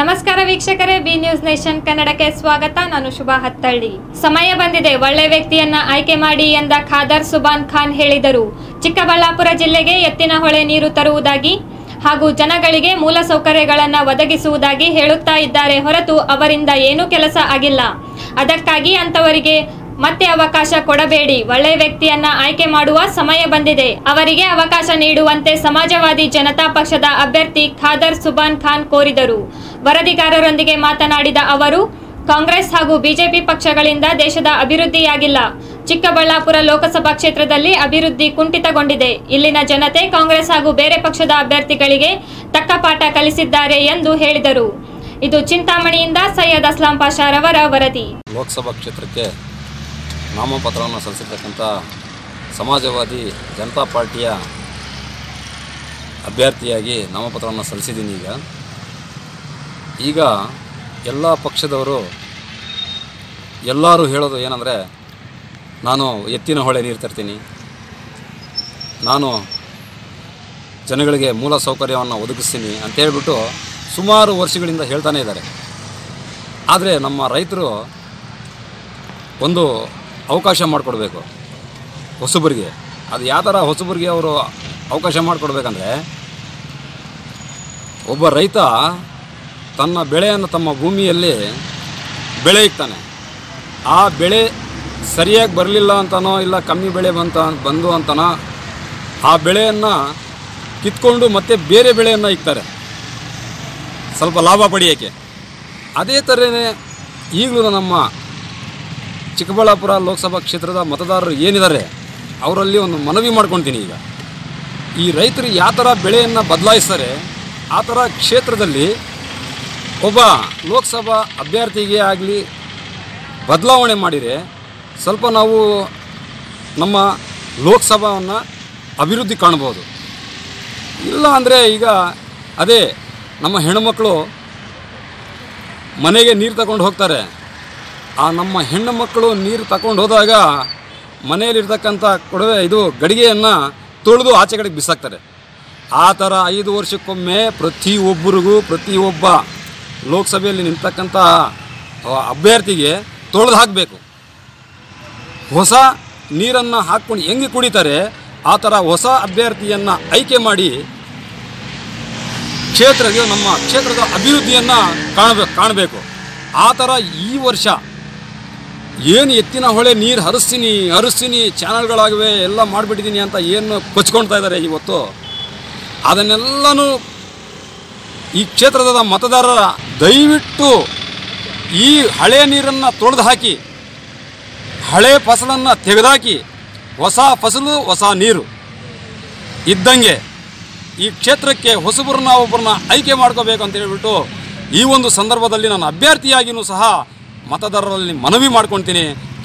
ನಮಸ್ಕಾರ ವೀಕ್ಷಕರೇ, B news nation ಕನ್ನಡಕ್ಕೆ ಸ್ವಾಗತ. ನಾನು ಶುಭಾ ಹತ್ತಳ್ಳಿ. ಸಮಯ ಬಂದಿದೆ, ಒಳ್ಳೆ ವ್ಯಕ್ತಿಯನ್ನ ಆಯ್ಕೆ ಮಾಡಿ ಎಂದ ಖಾದರ್ ಸುಬಾನ್ ಖಾನ್ ಹೇಳಿದರು. ಚಿಕ್ಕಬಳ್ಳಾಪುರ ಜಿಲ್ಲೆಗೆ ಎತ್ತಿನ ಹೊಳೆ ನೀರು ತರುವುದಾಗಿ ಹಾಗೂ ಜನಗಳಿಗೆ ಮೂಲ ಸೌಕರ್ಯಗಳನ್ನು ಒದಗಿಸುವುದಾಗಿ ಹೇಳುತ್ತಾ ಇದ್ದಾರೆ. ಹೊರತು ಅವರಿಂದ ಏನೂ ಕೆಲಸ ಆಗಿಲ್ಲ. ಅದಕ್ಕಾಗಿ ಅಂತವರಿಗೆ ಮತ್ತೆ ಅವಕಾಶ ಕೊಡಬೇಡಿ. ಒಳ್ಳೆ ವ್ಯಕ್ತಿಯನ್ನ ಆಯ್ಕೆ ಮಾಡುವ ಸಮಯ ಬಂದಿದೆ. ಅವರಿಗೆ ಅವಕಾಶ ನೀಡುವಂತೆ ಸಮಾಜವಾದಿ ಜನತಾ ಪಕ್ಷದ ಅಭ್ಯರ್ಥಿ ಖಾದರ್ ಸುಬಾನ್ ಖಾನ್ ಕೋರಿದರು. ವರದಿಗಾರರೊಂದಿಗೆ ಮಾತನಾಡಿದ ಅವರು, ಕಾಂಗ್ರೆಸ್ ಹಾಗೂ ಬಿಜೆಪಿ ಪಕ್ಷಗಳಿಂದ ದೇಶದ ಅಭಿವೃದ್ಧಿಯಾಗಿಲ್ಲ. ಚಿಕ್ಕಬಳ್ಳಾಪುರ ಲೋಕಸಭಾ ಕ್ಷೇತ್ರದಲ್ಲಿ ಅಭಿವೃದ್ಧಿ ಕುಂಠಿತಗೊಂಡಿದೆ. ಇಲ್ಲಿನ ಜನತೆ ಕಾಂಗ್ರೆಸ್ ಹಾಗೂ ಬೇರೆ ಪಕ್ಷದ ಅಭ್ಯರ್ಥಿಗಳಿಗೆ ತಕ್ಕ ಪಾಠ ಕಲಿಸಿದ್ದಾರೆ ಎಂದು ಹೇಳಿದರು. ಇದು ಚಿಂತಾಮಣಿಯಿಂದ ಸೈಯದ್ ಅಸ್ಲಾಂ ಪಾಷಾರವರ ವರದಿ. ಲೋಕಸಭಾ ಕ್ಷೇತ್ರಕ್ಕೆ ನಾಮಪತ್ರವನ್ನು ಸಲ್ಲಿಸಿರ್ತಕ್ಕಂಥ ಸಮಾಜವಾದಿ ಜನತಾ ಪಾರ್ಟಿಯ ಅಭ್ಯರ್ಥಿಯಾಗಿ ನಾಮಪತ್ರವನ್ನು ಸಲ್ಲಿಸಿದ್ದೀನಿ ಈಗ. ಈಗ ಎಲ್ಲ ಪಕ್ಷದವರು ಎಲ್ಲರೂ ಹೇಳೋದು ಏನಂದರೆ, ನಾನು ಎತ್ತಿನ ಹೊಳೆ ನೀರು ತರ್ತೀನಿ. ನಾನು ಜನಗಳಿಗೆ ಮೂಲ ಸೌಕರ್ಯವನ್ನು ಒದಗಿಸ್ತೀನಿ ಅಂತ ಹೇಳಿಬಿಟ್ಟು ಸುಮಾರು ವರ್ಷಗಳಿಂದ ಹೇಳ್ತಾನೇ ಇದ್ದಾರೆ. ಆದರೆ ನಮ್ಮ ರೈತರು ಒಂದು ಅವಕಾಶ ಮಾಡಿಕೊಡ್ಬೇಕು ಹೊಸಬರಿಗೆ. ಅದು ಯಾವ ಥರ ಹೊಸಬರಿಗೆ ಅವರು ಅವಕಾಶ ಮಾಡಿಕೊಡ್ಬೇಕಂದ್ರೆ, ಒಬ್ಬ ರೈತ ತನ್ನ ಬೆಳೆಯನ್ನು ತಮ್ಮ ಭೂಮಿಯಲ್ಲಿ ಬೆಳೆಯುತ್ತಾನೆ. ಆ ಬೆಳೆ ಸರಿಯಾಗಿ ಬರಲಿಲ್ಲ ಅಂತನೋ ಇಲ್ಲ ಕಮ್ಮಿ ಬೆಳೆ ಬಂತ ಬಂದು ಅಂತನೋ, ಆ ಬೆಳೆಯನ್ನು ಕಿತ್ಕೊಂಡು ಮತ್ತೆ ಬೇರೆ ಬೆಳೆಯನ್ನು ಇಕ್ತಾರೆ. ಸ್ವಲ್ಪ ಲಾಭ ಪಡೆಯೋಕ್ಕೆ. ಅದೇ ಥರನೇ ಈಗಲೂ ನಮ್ಮ ಚಿಕ್ಕಬಳ್ಳಾಪುರ ಲೋಕಸಭಾ ಕ್ಷೇತ್ರದ ಮತದಾರರು ಏನಿದ್ದಾರೆ, ಅವರಲ್ಲಿ ಒಂದು ಮನವಿ ಮಾಡ್ಕೊತೀನಿ ಈಗ. ಈ ರೈತರು ಯಾವ ಥರ ಬೆಳೆಯನ್ನು ಬದಲಾಯಿಸ್ತಾರೆ, ಆ ಥರ ಕ್ಷೇತ್ರದಲ್ಲಿ ಒಬ್ಬ ಲೋಕಸಭಾ ಅಭ್ಯರ್ಥಿಗೆ ಆಗಲಿ ಬದಲಾವಣೆ ಮಾಡಿದರೆ ಸ್ವಲ್ಪ ನಾವು ನಮ್ಮ ಲೋಕಸಭಾವನ್ನು ಅಭಿವೃದ್ಧಿ ಕಾಣ್ಬೋದು. ಇಲ್ಲ ಅಂದರೆ ಈಗ ಅದೇ ನಮ್ಮ ಹೆಣ್ಣುಮಕ್ಕಳು ಮನೆಗೆ ನೀರು ತಗೊಂಡು ಹೋಗ್ತಾರೆ. ಆ ನಮ್ಮ ಹೆಣ್ಣು ಮಕ್ಕಳು ನೀರು ತಗೊಂಡು ಹೋದಾಗ ಮನೆಯಲ್ಲಿರ್ತಕ್ಕಂಥ ಕೊಡವೆ ಇದು ಗಡಿಗೆಯನ್ನು ತೊಳೆದು ಆಚೆ ಕಡೆಗೆ ಬಿಸಾಕ್ತಾರೆ. ಆ ಥರ ಐದು ವರ್ಷಕ್ಕೊಮ್ಮೆ ಪ್ರತಿಯೊಬ್ಬರಿಗೂ ಪ್ರತಿಯೊಬ್ಬ ಲೋಕಸಭೆಯಲ್ಲಿ ನಿಂತಕ್ಕಂಥ ಅಭ್ಯರ್ಥಿಗೆ ತೊಳೆದು ಹಾಕಬೇಕು. ಹೊಸ ನೀರನ್ನು ಹಾಕ್ಕೊಂಡು ಹೆಂಗೆ ಕುಡಿತಾರೆ, ಆ ಥರ ಹೊಸ ಅಭ್ಯರ್ಥಿಯನ್ನು ಆಯ್ಕೆ ಮಾಡಿ ಕ್ಷೇತ್ರಕ್ಕೆ, ನಮ್ಮ ಕ್ಷೇತ್ರದ ಅಭಿವೃದ್ಧಿಯನ್ನು ಕಾಣಬೇಕು ಕಾಣಬೇಕು. ಆ ಥರ ಈ ವರ್ಷ ಏನು ಎತ್ತಿನ ಹೊಳೆ ನೀರು ಹರಿಸ್ತೀನಿ ಹರಿಸ್ತೀನಿ, ಚಾನಲ್ಗಳಾಗಿವೆ, ಎಲ್ಲ ಮಾಡಿಬಿಟ್ಟಿದ್ದೀನಿ ಅಂತ ಏನು ಕೊಚ್ಕೊಳ್ತಾ ಇದ್ದಾರೆ ಇವತ್ತು, ಅದನ್ನೆಲ್ಲನೂ ಈ ಕ್ಷೇತ್ರದ ಮತದಾರರ ದಯವಿಟ್ಟು ಈ ಹಳೆಯ ನೀರನ್ನು ತೊಳೆದು ಹಾಕಿ ಹಳೆ ಫಸಲನ್ನು ತೆಗೆದಾಕಿ ಹೊಸ ಫಸಲು, ಹೊಸ ನೀರು ಇದ್ದಂಗೆ ಈ ಕ್ಷೇತ್ರಕ್ಕೆ ಹೊಸಬರನ್ನ, ಒಬ್ಬರನ್ನ ಆಯ್ಕೆ ಮಾಡ್ಕೋಬೇಕು ಅಂತ ಹೇಳಿಬಿಟ್ಟು ಈ ಒಂದು ಸಂದರ್ಭದಲ್ಲಿ ನಾನು ಅಭ್ಯರ್ಥಿಯಾಗಿಯೂ ಸಹ ಮತದಾರರಲ್ಲಿ ಮನವಿ ಮಾಡ್ಕೊಳ್ತೀನಿ